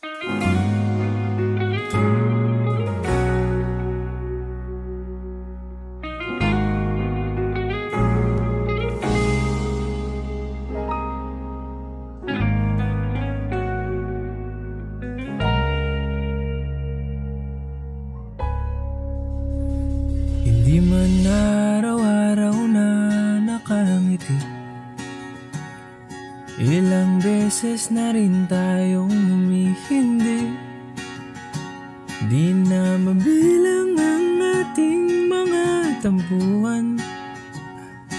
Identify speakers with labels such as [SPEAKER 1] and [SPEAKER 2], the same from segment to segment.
[SPEAKER 1] Hindi man araw-araw na nakangiti Ilang beses na rin tayong humihindi. Di na mabilang ang ating mga tampuhan.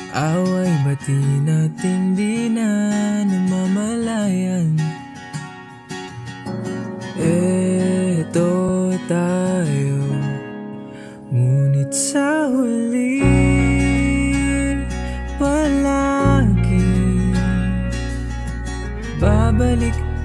[SPEAKER 1] Away bati natin di na namamalayan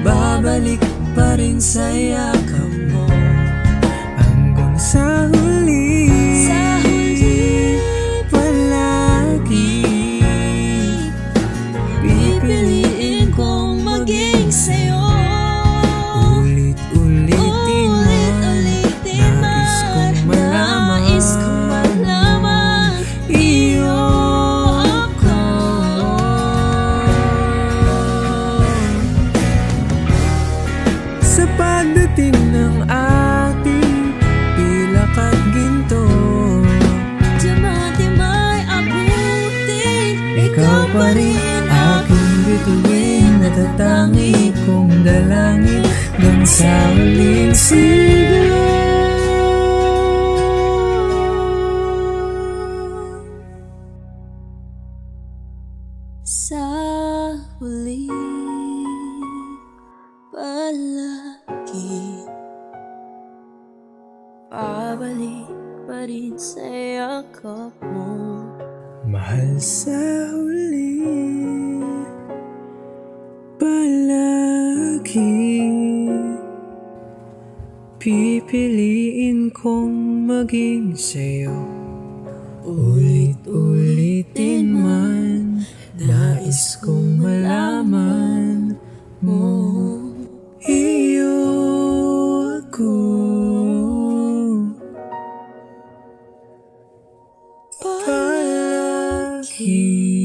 [SPEAKER 1] Babalik pa rin sa yakap mo. Hanggang sa huli
[SPEAKER 2] Sa
[SPEAKER 1] pagdating ng ating pilak at ginto.
[SPEAKER 2] Diamante-may abutin
[SPEAKER 1] Ikaw pa rin aking bituin Natatangi kong dalangin. Hanggang sa huling sigaw
[SPEAKER 2] Palagi Pabalik pa rin sa yakap mo
[SPEAKER 1] Mahal sa huli Palagi Pipiliin kong maging sa'yo. Ulit-ulitin 雨。